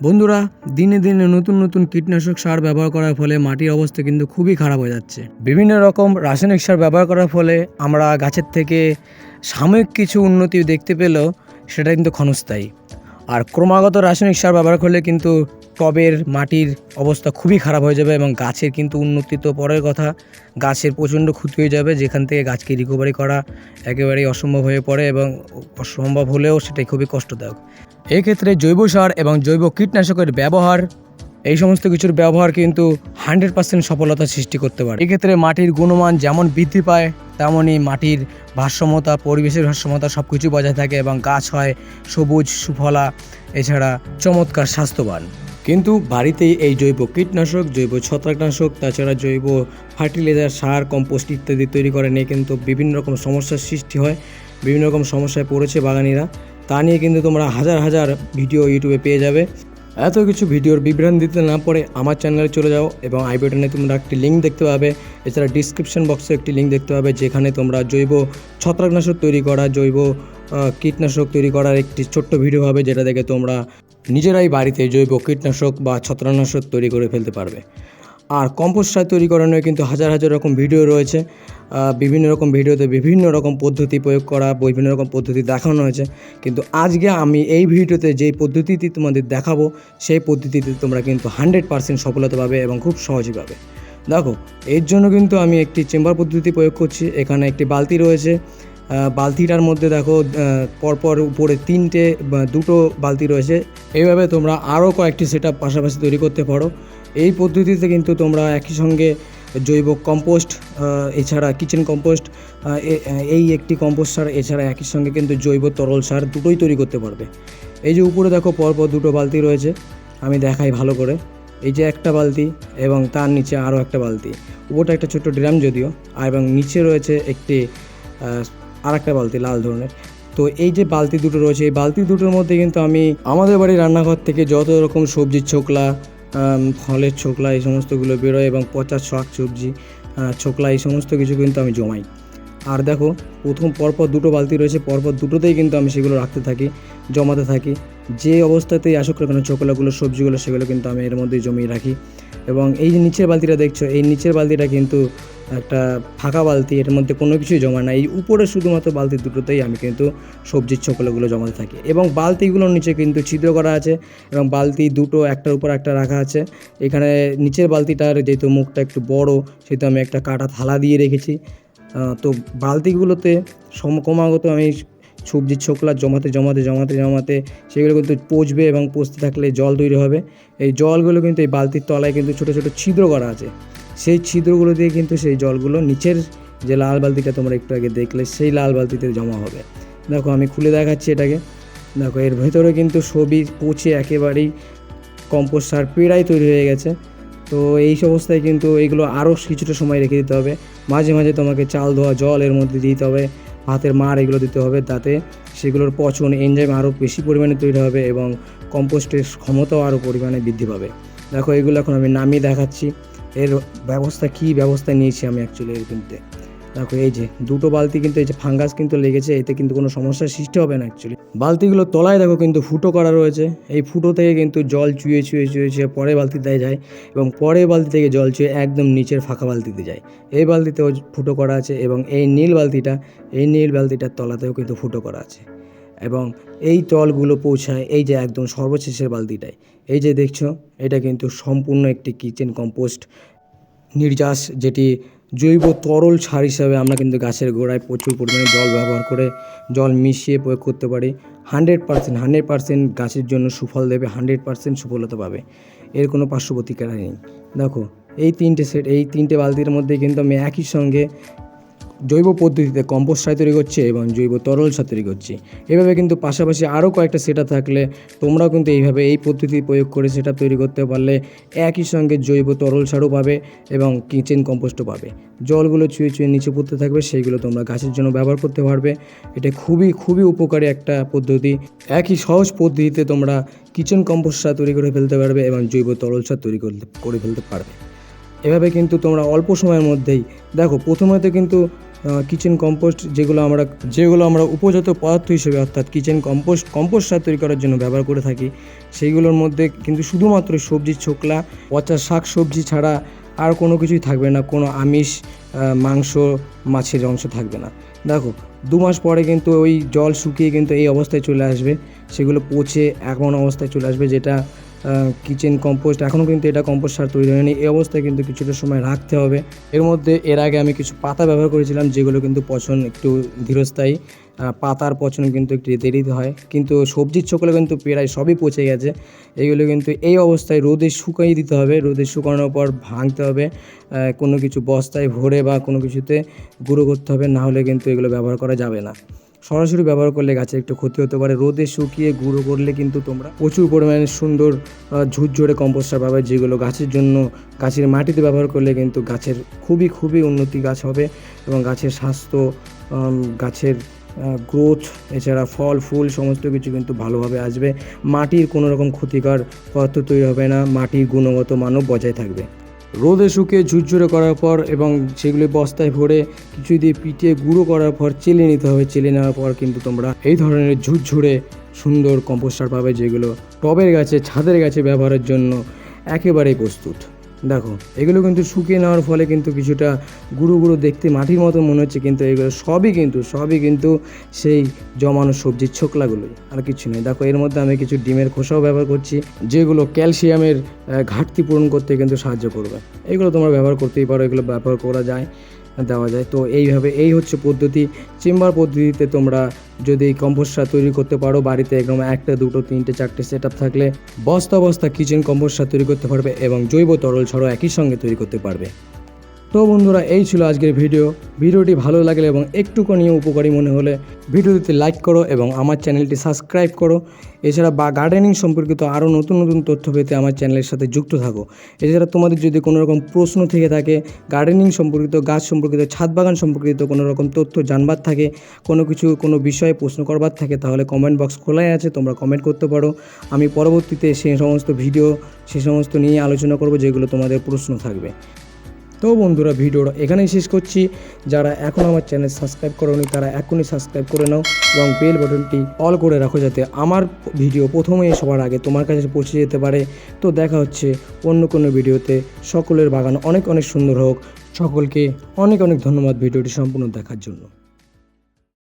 বন্ধুরা, দিনে দিনে নতুন নতুন কীটনাশক সার ব্যবহার করার ফলে মাটির অবস্থা কিন্তু খুবই খারাপ হয়ে যাচ্ছে। বিভিন্ন রকম রাসায়নিক সার ব্যবহার করার ফলে আমরা গাছের থেকে সাময়িক কিছু উন্নতি দেখতে পেলেও সেটা কিন্তু ক্ষণস্থায়ী। আর ক্রমাগত রাসায়নিক সার ব্যবহার করলে কিন্তু টবের মাটির অবস্থা খুবই খারাপ হয়ে যাবে এবং গাছের কিন্তু উন্নতি তো পরের কথা, গাছের প্রচণ্ড ক্ষতি হয়ে যাবে, যেখান থেকে গাছকে রিকভারি করা একেবারেই অসম্ভব হয়ে পড়ে এবং অসম্ভব হলেও সেটাই খুবই কষ্টদায়ক। এই ক্ষেত্রে জৈব সার এবং জৈব কীটনাশকের ব্যবহার, এই সমস্ত কিছুর ব্যবহার কিন্তু হান্ড্রেড পার্সেন্ট সফলতা সৃষ্টি করতে পারে। এক্ষেত্রে মাটির গুণমান যেমন বৃদ্ধি পায়, তেমনই মাটির ভারসাম্যতা, পরিবেশের ভারসাম্যতা সব কিছু বজায় থাকে এবং গাছ হয় সবুজ, সুফলা, এছাড়া চমৎকার স্বাস্থ্যবান। কিন্তু বাড়িতেই এই জৈব কীটনাশক, জৈব ছত্রাকনাশক, তাছাড়া জৈব ফার্টিলাইজার, সার, কম্পোস্ট ইত্যাদি তৈরি করে নিয়ে কিন্তু বিভিন্ন রকম সমস্যার সৃষ্টি হয়। বিভিন্ন রকম সমস্যায় পড়েছে বাগানিরা। তা নিয়ে কিন্তু তোমরা হাজার হাজার ভিডিও ইউটিউবে পেয়ে যাবে। এত কিছু ভিডিওর বিভ্রান্ত দিতে না পড়ে আমার চ্যানেলে চলে যাও এবং আই বাটনে তোমরা একটি লিঙ্ক দেখতে পাবে। এছাড়া ডিসক্রিপশন বক্সে একটি লিঙ্ক দেখতে পাবে যেখানে তোমরা জৈব ছত্রাকনাশক তৈরি করা, জৈব কীটনাশক তৈরি করার একটি ছোট্ট ভিডিও হবে যেটা দেখে তোমরা নিজেরাই বাড়িতে জৈব কীটনাশক বা ছত্রাকনাশক তৈরি করে ফেলতে পারবে। আর কম্পোস্ট সার তৈরি করানোর কিন্তু হাজার হাজার রকম ভিডিও রয়েছে। বিভিন্ন রকম ভিডিওতে বিভিন্ন রকম পদ্ধতি প্রয়োগ করা, বিভিন্ন রকম পদ্ধতি দেখানো হয়েছে। কিন্তু আজকে আমি এই ভিডিওতে যেই পদ্ধতিটি তোমাদের দেখাবো, সেই পদ্ধতিতে তোমরা কিন্তু হান্ড্রেড পার্সেন্ট সফলতা পাবে এবং খুব সহজে পাবে। দেখো, এর জন্য কিন্তু আমি একটি চেম্বার পদ্ধতি প্রয়োগ করছি। এখানে একটি বালতি রয়েছে। বালতিটার মধ্যে দেখো পরপর উপরে তিনটে দুটো বালতি রয়েছে। এইভাবে তোমরা আরও কয়েকটি সেট পাশাপাশি তৈরি করতে পারো। এই পদ্ধতিতে কিন্তু তোমরা একই সঙ্গে জৈব কম্পোস্ট এছাড়া কিচেন কম্পোস্ট এই একটি কম্পোস্ট সার, এছাড়া একই সঙ্গে কিন্তু জৈব তরল সার দুটোই তৈরি করতে পারবে। এই যে উপরে দেখো পরপর দুটো বালতি রয়েছে, আমি দেখাই ভালো করে। এই যে একটা বালতি এবং তার নিচে আরও একটা বালতি। উপরটা একটা ছোট্ট ড্রাম যদিও এবং নিচে রয়েছে একটি আর একটা বালতি লাল ধরনের। তো এই যে বালতি দুটো রয়েছে, এই বালতি দুটোর মধ্যে কিন্তু আমি আমাদের বাড়ির রান্নাঘর থেকে যত রকম সবজির ছোকলা ফলের ছোকলা এই সমস্তগুলো বেরোয় এবং পচা শাক, সবজি ছোকলা এই সমস্ত কিছু কিন্তু আমি জমাই। আর দেখো, প্রথম পরপর দুটো বালতি রয়েছে, পরপর দুটোতেই কিন্তু আমি সেগুলো রাখতে থাকি, জমাতে থাকি। যে অবস্থাতেই আসুক না কেন, ছোকলাগুলো, সবজিগুলো, সেগুলো কিন্তু আমি এর মধ্যেই জমিয়ে রাখি। এবং এই যে নিচের বালতিটা দেখছ, এই নিচের বালতিটা কিন্তু একটা ফাঁকা বালতি, এর মধ্যে কোনো কিছুই জমা নাই এই উপরে শুধুমাত্র বালতি দুটোতেই আমি কিন্তু সবজির ছোকলাগুলো জমাতে থাকি। এবং বালতিগুলোর নিচে কিন্তু ছিদ্র করা আছে এবং বালতি দুটো, একটার উপর একটা রাখা আছে। এখানে নিচের বালতিটার যেহেতু মুখটা একটু বড়, সেহেতু আমি একটা কাটা থালা দিয়ে রেখেছি। তো বালতিগুলোতে সম, ক্রমাগত আমি সবজির ছোকলা জমাতে জমাতে জমাতে জমাতে সেগুলো কিন্তু পচবে এবং পচতে থাকলে জল তৈরি হবে। এই জলগুলো কিন্তু এই বালতির তলায় কিন্তু ছোটো ছোটো ছিদ্র করা আছে। সেই ছিদ্রগুলো দিয়ে কিন্তু সেই জলগুলো নিচের যে লাল বালতিটা তোমরা একটু আগে দেখলে, সেই লাল বালতিতে জমা হবে। দেখো, আমি খুলে দেখাচ্ছি এটাকে। দেখো, এর ভেতরে কিন্তু সবই পচে একেবারেই কম্পোস্ট সার পেড়াই তৈরি হয়ে গেছে। তো এই অবস্থায় কিন্তু এইগুলো আরও কিছুটা সময় রেখে দিতে হবে। মাঝে মাঝে তোমাকে চাল ধোয়া জল এর মধ্যে দিতে হবে। ভাতের মার এগুলো দিতে হবে তাতে সেগুলোর পচন এনজাইম আরও বেশি পরিমাণে তৈরি হবে এবং কম্পোস্টের ক্ষমতাও আরও পরিমাণে বৃদ্ধি পাবে। দেখো, এগুলো এখন আমি নামিয়ে দেখাচ্ছি। এর ব্যবস্থা, কী ব্যবস্থা নিয়েছি আমি অ্যাকচুয়ালি এর কিনতে? দেখো এই যে, দুটো বালতি কিন্তু এই যে ফাঙ্গাস কিন্তু লেগেছে, এতে কিন্তু কোনো সমস্যার সৃষ্টি হবে না অ্যাকচুয়ালি বালতিগুলো তলায় দেখো কিন্তু ফুটো করা রয়েছে, এই ফুটো থেকে কিন্তু জল চুয়ে চুয়ে চুয়ে চুয়ে পরের বালতিতে যায় এবং পরের বালতি থেকে জল চুয়ে একদম নিচের ফাঁকা বালতিতে যায়। এই বালতিতেও ফুটো করা আছে এবং এই নীল বালতিটা, এই নীল বালতিটার তলাতেও কিন্তু ফুটো করা আছে। এবং এই তলগুলো পৌঁছায়, এই যে একদম সর্বশেষের বালতিটায়। এই যে দেখছ, এটা কিন্তু সম্পূর্ণ একটি কিচেন কম্পোস্ট নির্যাস, যেটি জৈব তরল সার হিসাবে আমরা কিন্তু গাছের গোড়ায় প্রচুর পরিমাণে জল ব্যবহার করে জল মিশিয়ে প্রয়োগ করতে পারি। হান্ড্রেড পার্সেন্ট হান্ড্রেড পার্সেন্ট গাছের জন্য সুফল দেবে, হান্ড্রেড পার্সেন্ট সুফলতা পাবে। এর কোনো পার্শ্ব প্রতিক্রিয়া নেই। দেখো, এই তিনটে সেট এই তিনটে বালতির মধ্যে কিন্তু আমি একই সঙ্গে জৈব পদ্ধতিতে কম্পোস্ট সার তৈরি করছে এবং জৈব তরল সার তৈরি করছে। এভাবে কিন্তু পাশাপাশি আরও কয়েকটা সেটা থাকলে তোমরাও কিন্তু এইভাবে এই পদ্ধতি প্রয়োগ করে সেটা তৈরি করতে পারলে একই সঙ্গে জৈব তরল সারও পাবে এবং কিচেন কম্পোস্টও পাবে। জলগুলো চুয়ে চুয়ে নিচে পড়তে থাকবে, সেইগুলো তোমরা গাছের জন্য ব্যবহার করতে পারবে। এটা খুবই খুবই উপকারী একটা পদ্ধতি। একই সহজ পদ্ধতিতে তোমরা কিচেন কম্পোস্ট সার তৈরি করে ফেলতে পারবে এবং জৈব তরল সার তৈরি করে ফেলতে পারবে। এভাবে কিন্তু তোমরা অল্প সময়ের মধ্যেই, দেখো প্রথমে তো কিন্তু কিচেন কম্পোস্ট যেগুলো আমরা যেগুলো আমরা উপজাত পদার্থ হিসেবে, অর্থাৎ কিচেন কম্পোস্ট কম্পোস্ট সার তৈরি করার জন্য ব্যবহার করে থাকি, সেইগুলোর মধ্যে কিন্তু শুধুমাত্র সবজির ছোকলা, পচা শাক, সবজি ছাড়া আর কোনো কিছুই থাকবে না, কোনো আমিষ মাংস, মাছের অংশ থাকবে না। দেখো, দু মাস পরে কিন্তু ওই জল শুকিয়ে কিন্তু এই অবস্থায় চলে আসবে, সেগুলো পচে এমন অবস্থায় চলে আসবে যেটা কিচেন কম্পোস্ট এখনও কিন্তু এটা কম্পোস্ট সার তৈরি হয়নি। এই অবস্থায় কিন্তু কিছুটা সময় রাখতে হবে। এর মধ্যে, এর আগে আমি কিছু পাতা ব্যবহার করেছিলাম, যেগুলো কিন্তু পচন একটু ধীরস্থায়ী। পাতার পচন কিন্তু একটু দেরিতে হয়। কিন্তু সবজির ছোকলে কিন্তু প্রায় সবই পচে গেছে। এইগুলো কিন্তু এই অবস্থায় রোদে শুকাই দিতে হবে। রোদে শুকানোর পর ভাঙতে হবে। কোনো কিছু বস্তায় ভরে বা কোনো কিছুতে গুঁড়ো করতে হবে। না হলে কিন্তু এগুলো ব্যবহার করা যাবে না। সরাসরি ব্যবহার করলে গাছের একটু ক্ষতি হতে পারে। রোদে শুকিয়ে গুঁড়ো করলে কিন্তু তোমরা প্রচুর পরিমাণে সুন্দর ঝুরঝুরে কম্পোস্টার পাবে, যেগুলো গাছের জন্য, গাছের মাটিতে ব্যবহার করলে কিন্তু গাছের খুবই খুবই উন্নতি গাছ হবে এবং গাছের স্বাস্থ্য গাছের গ্রোথ এছাড়া ফল, ফুল সমস্ত কিছু কিন্তু ভালোভাবে আসবে। মাটির কোনো রকম ক্ষতিকর পদার্থ তৈরি হবে না, মাটির গুণগত মানও বজায় থাকবে। রোদে শুকিয়ে ঝুরঝুরে করার পর এবং সেগুলি বস্তায় ভরে কিছু দিয়ে পিটিয়ে গুঁড়ো করার পর চেলে নিতে হবে, চেলে নেওয়ার পর কিন্তু তোমরা এই ধরনের ঝুরঝুরে সুন্দর কম্পোস্টার পাবে যেগুলো টবের গাছে, ছাদের গাছে ব্যবহারের জন্য একেবারেই প্রস্তুত। দেখো, এগুলো কিন্তু শুকিয়ে নেওয়ার ফলে কিন্তু কিছুটা গুঁড়ো গুঁড়ো দেখতে মাটির মতো মনে হচ্ছে, কিন্তু এগুলো সবই কিন্তু সবই কিন্তু সেই জমানো সবজির ছোকলাগুলোই, আর কিছু নেই। দেখো, এর মধ্যে আমি কিছু ডিমের খোসাও ব্যবহার করছি, যেগুলো ক্যালসিয়ামের ঘাটতি পূরণ করতে কিন্তু সাহায্য করবে। এগুলো তোমরা ব্যবহার করতেই পারো, এগুলো ব্যবহার করা যায়। দেওয়া যায়। তো এইভাবে এই হচ্ছে পদ্ধতি। চেম্বার পদ্ধতিতে তোমরা যদি কম্পোস্ট সার তৈরি করতে পারো, বাড়িতে একদম একটা, দুটো, তিনটে, চারটে সেট থাকলে বস্তা বস্তা কিচেন কম্পোস্ট সার তৈরি করতে পারবে এবং জৈব তরল ছাড়াও একই সঙ্গে তৈরি করতে পারবে। তো বন্ধুরা, এই ছিল আজকের ভিডিও। ভিডিওটি ভালো লাগলে এবং একটুখানি উপকারী মনে হলে ভিডিওটিতে লাইক করো এবং আমার চ্যানেলটি সাবস্ক্রাইব করো। এছাড়া বা গার্ডেনিং সম্পর্কিত আরও নতুন নতুন তথ্য পেতে আমার চ্যানেলের সাথে যুক্ত থাকো। এছাড়া তোমাদের যদি কোনো রকম প্রশ্ন থেকে থাকে গার্ডেনিং সম্পর্কিত, গাছ সম্পর্কিত, ছাদ বাগান সম্পর্কিত কোনো রকম তথ্য জানবার থাকে, কোনো কিছু, কোনো বিষয়ে প্রশ্ন করবার থাকে, তাহলে কমেন্ট বক্স খোলাই আছে, তোমরা কমেন্ট করতে পারো। আমি পরবর্তীতে সেই সমস্ত ভিডিও, সে সমস্ত নিয়ে আলোচনা করব যেগুলো তোমাদের প্রশ্ন থাকবে। তো বন্ধুরা ভিডিওটা এখানেই শেষ করছি। যারা এখন আমার চ্যানেল সাবস্ক্রাইব করোনি, তারা এখনই সাবস্ক্রাইব করে নাও এবং বেল বাটনটি অল করে রাখো যাতে আমার ভিডিও প্রথমেই সবার আগে তোমার কাছে পৌঁছে যেতে পারে। তো দেখা হচ্ছে অন্য কোনো ভিডিওতে। সকলের বাগান অনেক অনেক সুন্দর হোক। সকলকে অনেক অনেক ধন্যবাদ ভিডিওটি সম্পূর্ণ দেখার জন্য।